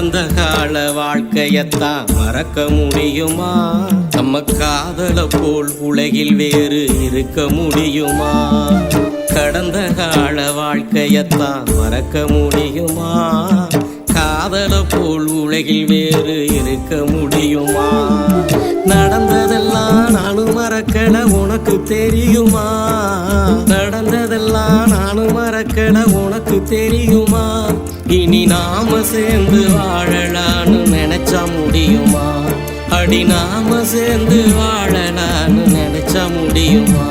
கடந்த கால வாழ்க்கையத்தான் மறக்க முடியுமா? நம்ம காதல போல் உலகில் வேறு இருக்க முடியுமா? கடந்த கால வாழ்க்கையத்தான் மறக்க முடியுமா? காதல போல் உலகில் வேறு இருக்க முடியுமா? நடந்ததெல்லாம் நானும் மறக்கல உனக்கு தெரியுமா? நடந்ததெல்லாம் நானும் மறக்கல உனக்கு தெரியுமா? இனி நாம சேர்ந்து வாழலான்னு நினைச்சா முடியுமா? அடி நாம சேர்ந்து வாழலான்னு நினைச்சா முடியுமா?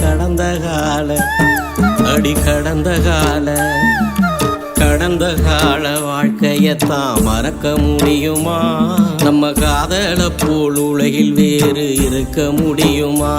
கடந்த கால அடி கடந்த கால. கடந்த கால வாழ்க்கையத்தான் மறக்க முடியுமா? நம்ம காதல போல் உலகில் வேறு இருக்க முடியுமா?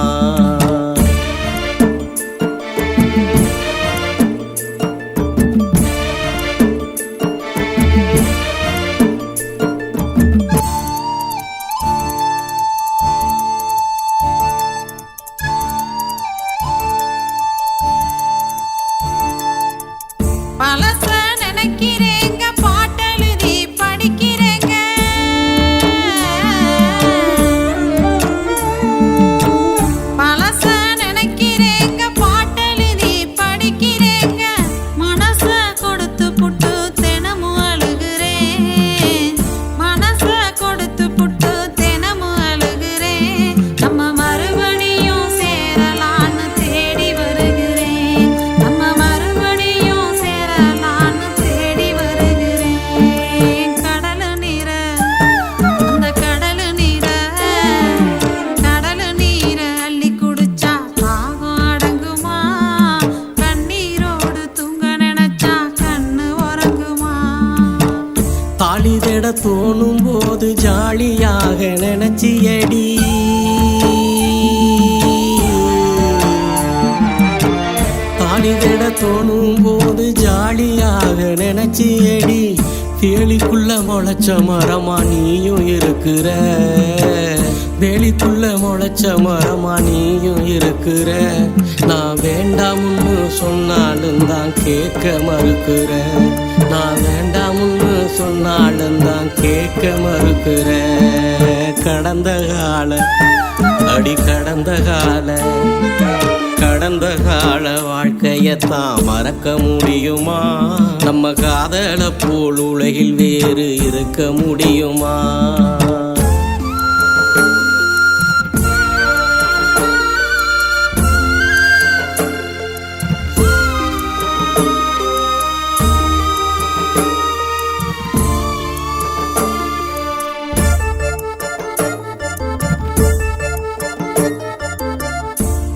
ஆக நினைச்சியடி. தாலி தேட தோணும் போது ஜாலியாக நினைச்சியடி. வேலிக்குள்ள முளைச்ச மரமா நீயும் இருக்கிற. வேலிக்குள்ள முளைச்ச மரமா நீயும் இருக்கிற. நான் வேண்டாம்னு சொன்னாலும் தான் கேட்க மறுக்கிற. நான் வேண்டாம்னு சொன்னாலும் தான் கேட்க மறுக்கிற கடந்த கால அடி கடந்த கால கடந்த கால வாழ்க்கையத்தான் மறக்க முடியுமா? நம்ம காதல போல் உலகில் வேறு இருக்க முடியுமா?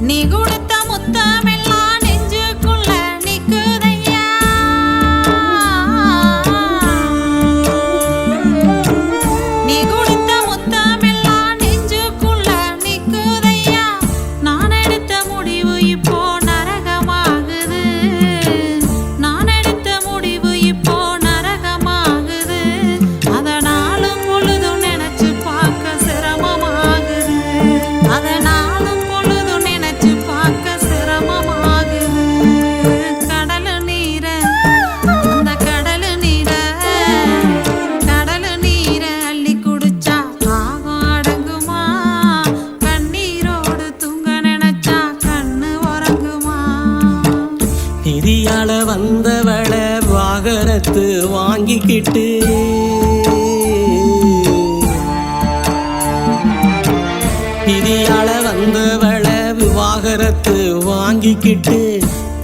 நீ கொடுத்த முத்தமே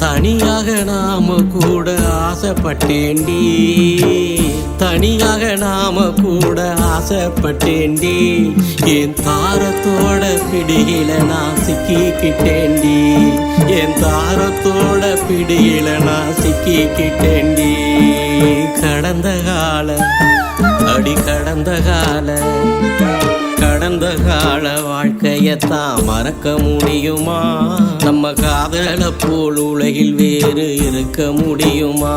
தனியாக நாம கூட ஆசைப்பட்டேண்டி தனியாக நாம கூட ஆசைப்பட்டேண்டி என் தாரத்தோட பிடியில நான் சிக்கிக்கிட்டேண்டி என் தாரத்தோட பிடியில நான் சிக்கிக்கிட்டேண்டி கடந்த கால அடி கடந்த கால கடந்த கால வாழ்க்கையத்தான் மறக்க முடியுமா? நம்ம காதல போல் உலகில் வேறு இருக்க முடியுமா?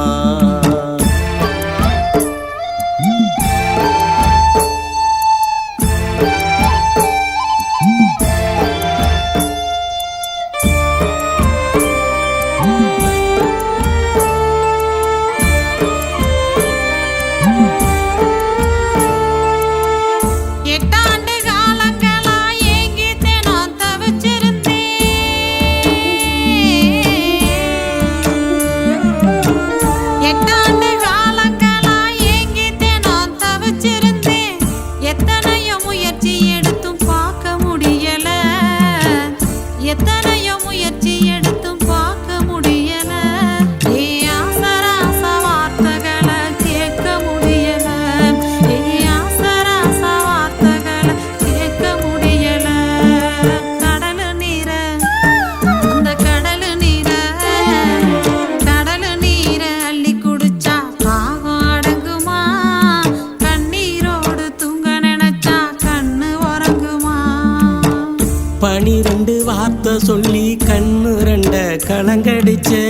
வார்த்தை சொல்லி கண்ணு ரெண்ட கலங்கடிச்சே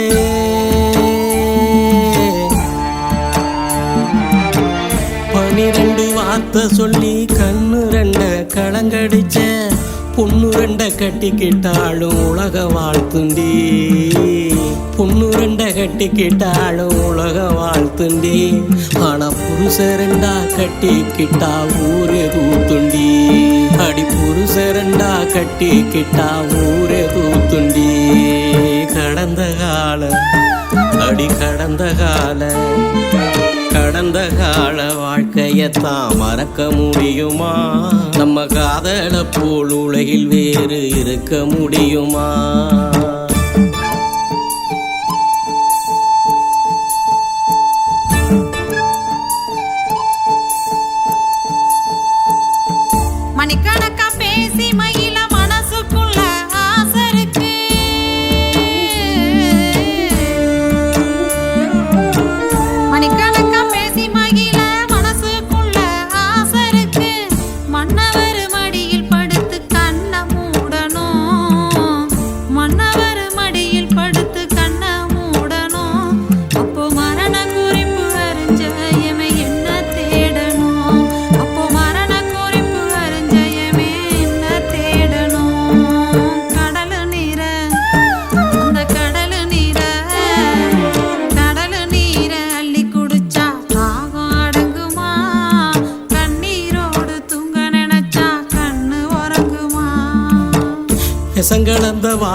பனிரெண்டு வார்த்தை சொல்லி கண்ணு ரெண்ட கலங்கடிச்ச பொண்ணு ரெண்ட கட்டிக்கிட்டாலும் உலக வாழ்த்துண்டி. பொண்ணு ரெண்ட கட்டிக்கிட்டாலும் உலக வாழ்த்துண்டி. ஆனா புருஷ ரெண்டா கட்டிக்கிட்டா ஊரே தூத்துண்டி. செரண்டா புருஷ ரெண்டா கட்டிக்கிட்டா ஊரே தூத்துண்டி கடந்த காலம் அடி கடந்த கால. கடந்த கால வாழ்க்கையத்தான் மறக்க முடியுமா? நம்ம காதல போல் உலகில் வேறு இருக்க முடியுமா? மணிக்கணக்கா See my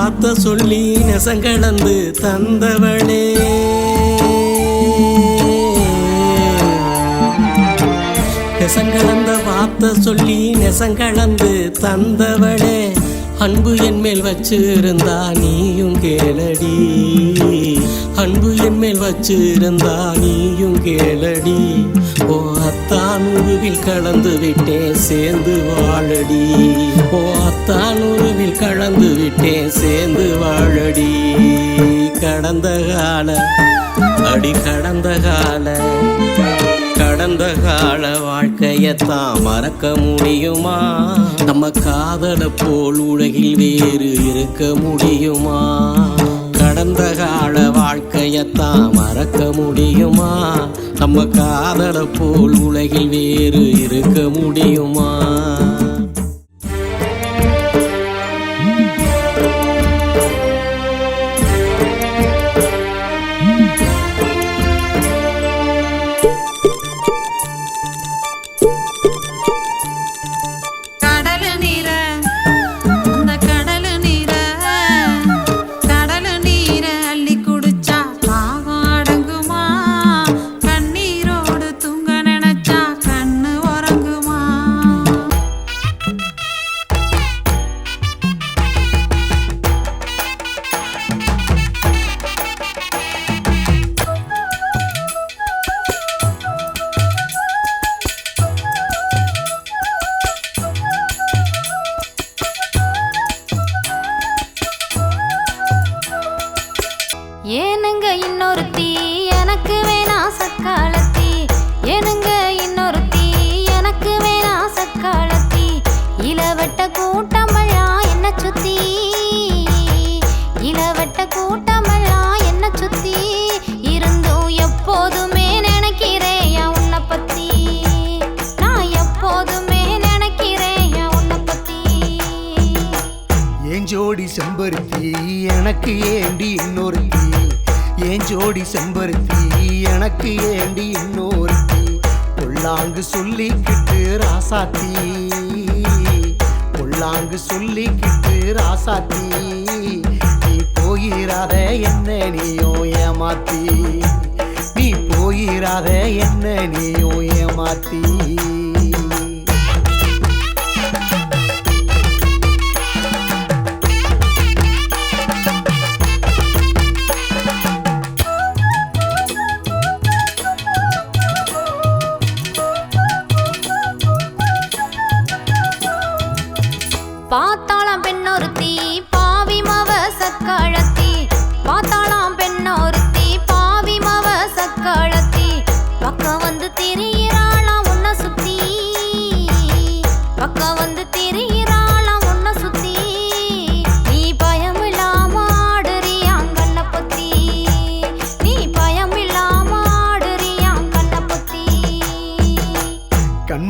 வார்த்தை சொல்லி நெசங்கடந்து தந்தவளே. நெசங்கடந்த வார்த்தை சொல்லி நெசங்கடந்து தந்தவளே. அன்பு என் மேல் வச்சிருந்தா நீயும் கேளடி. அன்பு என் மேல் வச்சிருந்தா நீயும் கேளடி. ஓ அத்தான் உருவில் கலந்து விட்டேன் சேர்ந்து வாழடி. ஓ அத்தான் உருவில் கலந்து விட்டேன் சேர்ந்து வாழடி. கடந்த கால அடி கடந்த கால. கடந்த கால வாழ்க்கையத்தான் மறக்க முடியுமா? நம்ம காதல போல் உலகில் வேறு இருக்க முடியுமா? கடந்த கால வாழ்க்கையத்தான் மறக்க முடியுமா? நம்ம காதல போல் உலகில் வேறு இருக்க முடியுமா? வேண்டி இன்னொருத்தி. பொல்லாங்கு சொல்லிக்கிட்டு ராசாத்தி. பொல்லாங்கு சொல்லிக்கிட்டு ராசாத்தி. நீ போயிராத என்ன நீயும் ஏமாத்தி. நீ போயிராத என்ன நீயும் ஏமாத்தி.